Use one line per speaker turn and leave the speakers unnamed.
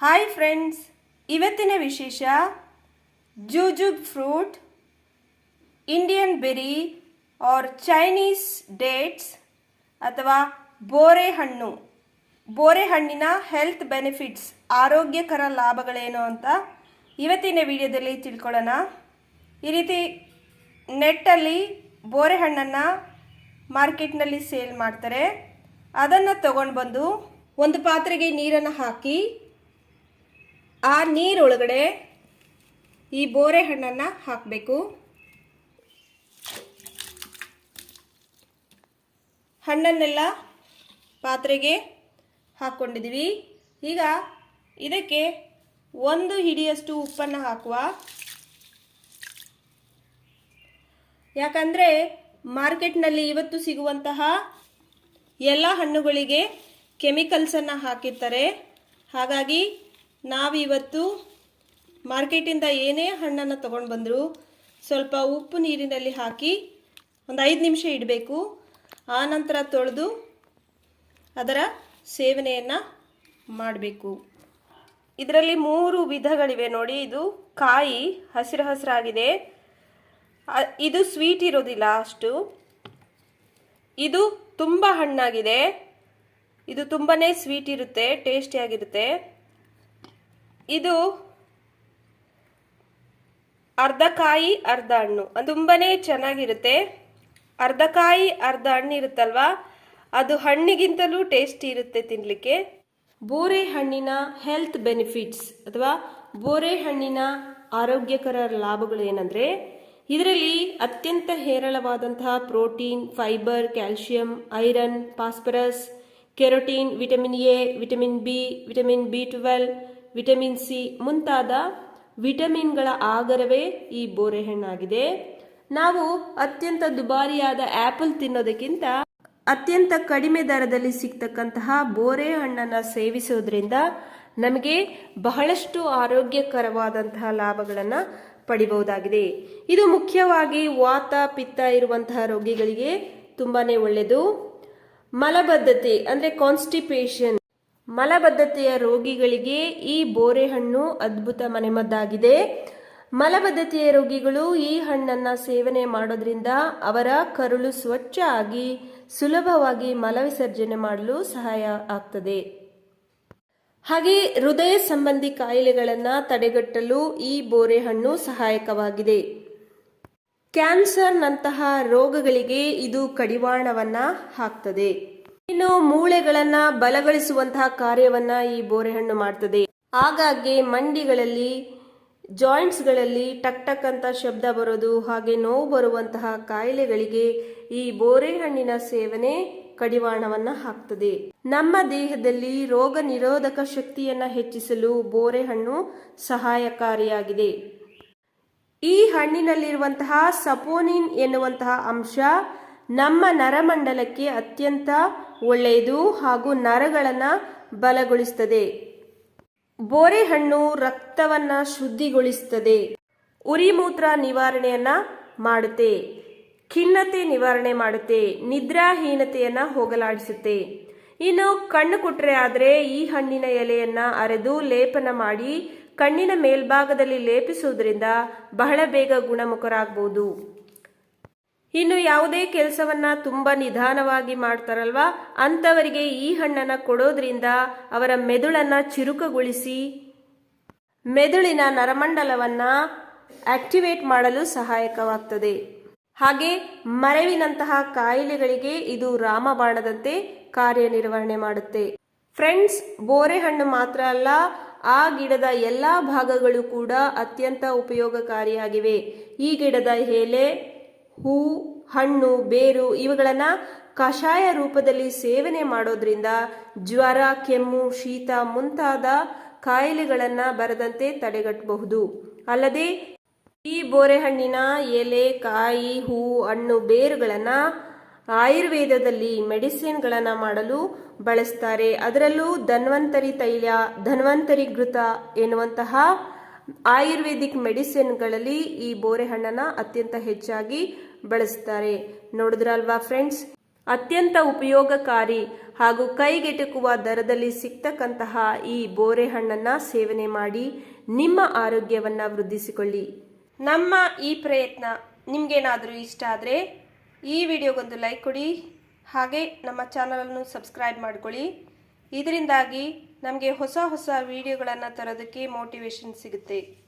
Hi friends ಇವತ್ತಿನ ವಿಶೇಷ jujube fruit Indian berry or Chinese dates ಅಥವಾ ಬೋರೆ ಹಣ್ಣು ಬೋರೆ ಹಣ್ಣಿನ ಹೆಲ್ತ್ ಬೆನಿಫಿಟ್ಸ್ ಆರೋಗ್ಯಕರ ಲಾಭಗಳೇನು ಅಂತ ಇವತ್ತಿನ ವಿಡಿಯೋದಲ್ಲಿ ತಿಳ್ಕೊಳ್ಳೋಣ. ಈ ರೀತಿ ನೆಟ್ಟಲ್ಲಿ ಬೋರೆ ಹಣ್ಣನ್ನು ಮಾರ್ಕೆಟ್ನಲ್ಲಿ ಸೇಲ್ ಮಾಡ್ತಾರೆ. ಅದನ್ನು ತಗೊಂಡು ಬಂದು ಒಂದು ಪಾತ್ರೆಗೆ ನೀರನ್ನು ಹಾಕಿ ಆ ನೀರೊಳಗಡೆ ಈ ಬೋರೆ ಹಣ್ಣನ್ನು ಹಾಕಬೇಕು. ಹಣ್ಣನ್ನೆಲ್ಲ ಪಾತ್ರೆಗೆ ಹಾಕ್ಕೊಂಡಿದ್ದೀವಿ ಈಗ ಇದಕ್ಕೆ ಒಂದು ಹಿಡಿಯಷ್ಟು ಉಪ್ಪನ್ನು ಹಾಕುವ. ಯಾಕಂದರೆ ಮಾರ್ಕೆಟ್ನಲ್ಲಿ ಇವತ್ತು ಸಿಗುವಂತಹ ಎಲ್ಲ ಹಣ್ಣುಗಳಿಗೆ ಕೆಮಿಕಲ್ಸನ್ನು ಹಾಕಿರ್ತಾರೆ. ಹಾಗಾಗಿ ನಾವಿವತ್ತು ಮಾರ್ಕೆಟಿಂದ ಏನೇ ಹಣ್ಣನ್ನು ತೊಗೊಂಡು ಬಂದರೂ ಸ್ವಲ್ಪ ಉಪ್ಪು ನೀರಿನಲ್ಲಿ ಹಾಕಿ ಒಂದು ಐದು ನಿಮಿಷ ಇಡಬೇಕು. ಆನಂತರ ತೊಳೆದು ಅದರ ಸೇವನೆಯನ್ನು ಮಾಡಬೇಕು. ಇದರಲ್ಲಿ ಮೂರು ವಿಧಗಳಿವೆ ನೋಡಿ. ಇದು ಕಾಯಿ ಹಸಿರು ಹಸಿರಾಗಿದೆ. ಇದು ಸ್ವೀಟ್ ಇರೋದಿಲ್ಲ ಅಷ್ಟು. ಇದು ತುಂಬ ಹಣ್ಣಾಗಿದೆ. ಇದು ತುಂಬಾ ಸ್ವೀಟ್ ಇರುತ್ತೆ ಟೇಸ್ಟಿಯಾಗಿರುತ್ತೆ ಇದು ಅರ್ಧ ಕಾಯಿ, ಅರ್ಧ ಹಣ್ಣು. ತುಂಬಾನೇ ಚೆನ್ನಾಗಿರುತ್ತೆ. ಅರ್ಧ ಕಾಯಿ, ಅರ್ಧ ಹಣ್ಣು ಇರುತ್ತಲ್ವಾ? ಅದು ಹಣ್ಣಿಗಿಂತಲೂ ಟೇಸ್ಟಿ ಇರುತ್ತೆ ತಿನ್ನಲಿಕ್ಕೆ ಬೋರೆ ಹಣ್ಣಿನ ಹೆಲ್ತ್ ಬೆನಿಫಿಟ್ಸ್ ಅಥವಾ ಬೋರೆ ಹಣ್ಣಿನ ಆರೋಗ್ಯಕರ ಲಾಭಗಳು ಏನಂದರೆ, ಇದರಲ್ಲಿ ಅತ್ಯಂತ ಹೇರಳವಾದಂತಹ protein, fibre, calcium, iron, phosphorus, carotene, vitamin A, vitamin B vitamin B twelve vitamin C ಮುಂತಾದ ವಿಟಮಿನ್ಗಳ ಆಗರವೇ ಈ ಬೋರೆಹಣ್ಣಾಗಿದೆ. ನಾವು ಅತ್ಯಂತ ದುಬಾರಿಯಾದ ಆಪಲ್ ತಿನ್ನೋದಕ್ಕಿಂತ ಅತ್ಯಂತ ಕಡಿಮೆ ದರದಲ್ಲಿ ಸಿಗ್ತಕ್ಕಂತಹ ಬೋರೆ ಹಣ್ಣನ್ನು ಸೇವಿಸೋದ್ರಿಂದ ನಮಗೆ ಬಹಳಷ್ಟು ಆರೋಗ್ಯಕರವಾದಂತಹ ಲಾಭಗಳನ್ನು ಪಡಿಬಹುದಾಗಿದೆ. ಇದು ಮುಖ್ಯವಾಗಿ ವಾತ, ಪಿತ್ತ ಇರುವಂತಹ ರೋಗಿಗಳಿಗೆ ತುಂಬಾನೇ ಒಳ್ಳೆಯದು. ಮಲಬದ್ಧತೆ ಅಂದರೆ ಕಾನ್ಸ್ಟಿಪೇಷನ್ ಮಲಬದ್ಧತೆಯ ರೋಗಿಗಳಿಗೆ ಈ ಬೋರೆ ಹಣ್ಣು ಅದ್ಭುತ ಮನೆಮದ್ದಾಗಿದೆ. ಮಲಬದ್ಧತೆಯ ರೋಗಿಗಳು ಈ ಹಣ್ಣನ್ನು ಸೇವನೆ ಮಾಡೋದ್ರಿಂದ ಅವರ ಕರುಳು ಸ್ವಚ್ಛ ಆಗಿ ಸುಲಭವಾಗಿ ಮಲವಿಸರ್ಜನೆ ಮಾಡಲು ಸಹಾಯ ಆಗ್ತದೆ. ಹಾಗೆ ಹೃದಯ ಸಂಬಂಧಿ ಕಾಯಿಲೆಗಳನ್ನು ತಡೆಗಟ್ಟಲು ಈ ಬೋರೆ ಹಣ್ಣು ಸಹಾಯಕವಾಗಿದೆ. ಕ್ಯಾನ್ಸರ್ನಂತಹ ರೋಗಗಳಿಗೆ ಇದು ಕಡಿವಾಣವನ್ನ ಹಾಕ್ತದೆ. ಇನ್ನು ಮೂಳೆಗಳನ್ನ ಬಲಗೊಳಿಸುವಂತಹ ಕಾರ್ಯವನ್ನ ಈ ಬೋರೆಹಣ್ಣು ಮಾಡ್ತದೆ. ಆಗಾಗ್ಗೆ ಮಂಡಿಗಳಲ್ಲಿ, ಜಾಯಿಂಟ್ಸ್ಗಳಲ್ಲಿ ಟಕ್ ಟಕ್ ಅಂತ ಶಬ್ದ ಬರೋದು, ಹಾಗೆ ನೋವು ಬರುವಂತಹ ಕಾಯಿಲೆಗಳಿಗೆ ಈ ಬೋರೆಹಣ್ಣಿನ ಸೇವನೆ ಕಡಿವಾಣವನ್ನ ಹಾಕ್ತದೆ. ನಮ್ಮ ದೇಹದಲ್ಲಿ ರೋಗ ನಿರೋಧಕ ಶಕ್ತಿಯನ್ನ ಹೆಚ್ಚಿಸಲು ಬೋರೆಹಣ್ಣು ಸಹಾಯಕಾರಿಯಾಗಿದೆ. ಈ ಹಣ್ಣಿನಲ್ಲಿರುವಂತಹ ಸಪೋನಿನ್ ಎನ್ನುವಂತಹ ಅಂಶ ನಮ್ಮ ನರಮಂಡಲಕ್ಕೆ ಅತ್ಯಂತ ಒಳ್ಳೆಯದು ಹಾಗೂ ನರಗಳನ್ನು ಬಲಗೊಳಿಸ್ತದೆ. ಬೋರೆಹಣ್ಣು ರಕ್ತವನ್ನು ಶುದ್ಧಿಗೊಳಿಸ್ತದೆ. ಉರಿಮೂತ್ರ ನಿವಾರಣೆಯನ್ನ ಮಾಡುತ್ತೆ. ಖಿನ್ನತೆ ನಿವಾರಣೆ ಮಾಡುತ್ತೆ. ನಿದ್ರಾಹೀನತೆಯನ್ನು ಹೋಗಲಾಡಿಸುತ್ತೆ. ಇನ್ನು ಕಣ್ಣು ಕುಟ್ರೆ ಆದರೆ ಈ ಹಣ್ಣಿನ ಎಲೆಯನ್ನ ಅರೆದು ಲೇಪನ ಮಾಡಿ ಕಣ್ಣಿನ ಮೇಲ್ಭಾಗದಲ್ಲಿ ಲೇಪಿಸುವುದರಿಂದ ಬಹಳ ಬೇಗ ಗುಣಮುಖರಾಗಬಹುದು ಇನ್ನು ಯಾವುದೇ ಕೆಲಸವನ್ನ ತುಂಬಾ ನಿಧಾನವಾಗಿ ಮಾಡ್ತಾರಲ್ವಾ? ಅಂಥವರಿಗೆ ಈ ಹಣ್ಣನ್ನ ಕೊಡೋದ್ರಿಂದ ಅವರ ಮೆದುಳನ್ನ ಚುರುಕುಗೊಳಿಸಿ ಮೆದುಳಿನ ನರಮಂಡಲವನ್ನ ಆಕ್ಟಿವೇಟ್ ಮಾಡಲು ಸಹಾಯಕವಾಗ್ತದೆ. ಹಾಗೆ ಮರವಿನಂತಹ ಕಾಯಿಲೆಗಳಿಗೆ ಇದು ರಾಮಬಾಣದಂತೆ ಕಾರ್ಯನಿರ್ವಹಣೆ ಮಾಡುತ್ತೆ. ಫ್ರೆಂಡ್ಸ್ ಬೋರೆ ಹಣ್ಣು ಮಾತ್ರ ಅಲ್ಲ, ಆ ಗಿಡದ ಎಲ್ಲಾ ಭಾಗಗಳು ಕೂಡ ಅತ್ಯಂತ ಉಪಯೋಗಕಾರಿಯಾಗಿವೆ. ಈ ಗಿಡದ ಎಲೆ ಹೂ, ಹಣ್ಣು, ಬೇರು ಇವುಗಳನ್ನ ಕಷಾಯ ರೂಪದಲ್ಲಿ ಸೇವನೆ ಮಾಡೋದ್ರಿಂದ ಜ್ವರ, ಕೆಮ್ಮು, ಶೀತ ಮುಂತಾದ ಕಾಯಿಲೆಗಳನ್ನ ಬರದಂತೆ ತಡೆಗಟ್ಟಬಹುದು. ಅಲ್ಲದೆ ಈ ಬೋರೆಹಣ್ಣಿನ ಎಲೆ, ಕಾಯಿ, ಹೂ, ಹಣ್ಣು, ಬೇರುಗಳನ್ನ ಆಯುರ್ವೇದದಲ್ಲಿ ಮೆಡಿಸಿನ್ಗಳನ್ನು ಮಾಡಲು ಬಳಸ್ತಾರೆ. ಅದರಲ್ಲೂ ಧನ್ವಂತರಿ ತೈಲ, ಧನ್ವಂತರಿ ಘೃತ ಎನ್ನುವಂತಹ ಆಯುರ್ವೇದಿಕ್ ಮೆಡಿಸಿನ್ಗಳಲ್ಲಿ ಈ ಬೋರೆ ಹಣ್ಣನ್ನ ಅತ್ಯಂತ ಹೆಚ್ಚಾಗಿ ಬಳಸ್ತಾರೆ. ನೋಡಿದ್ರಲ್ವಾ ಫ್ರೆಂಡ್ಸ್? ಅತ್ಯಂತ ಉಪಯೋಗಕಾರಿ ಹಾಗೂ ಕೈಗೆಟುಕುವ ದರದಲ್ಲಿ ಸಿಗ್ತಕ್ಕಂತಹ ಈ ಬೋರೆ ಹಣ್ಣನ್ನ ಸೇವನೆ ಮಾಡಿ ನಿಮ್ಮ ಆರೋಗ್ಯವನ್ನ ವೃದ್ಧಿಸಿಕೊಳ್ಳಿ. ನಮ್ಮ ಈ ಪ್ರಯತ್ನ ನಿಮ್ಗೇನಾದರೂ ಇಷ್ಟ ಆದರೆ ಈ ವಿಡಿಯೋಗೊಂದು ಲೈಕ್ ಕೊಡಿ. ಹಾಗೆ ನಮ್ಮ ಚಾನಲನ್ನು ಸಬ್ಸ್ಕ್ರೈಬ್ ಮಾಡ್ಕೊಳ್ಳಿ. ಇದರಿಂದಾಗಿ ನಮಗೆ ಹೊಸ ಹೊಸ ವಿಡಿಯೋಗಳನ್ನು ತರೋದಕ್ಕೆ ಮೋಟಿವೇಶನ್ ಸಿಗುತ್ತೆ.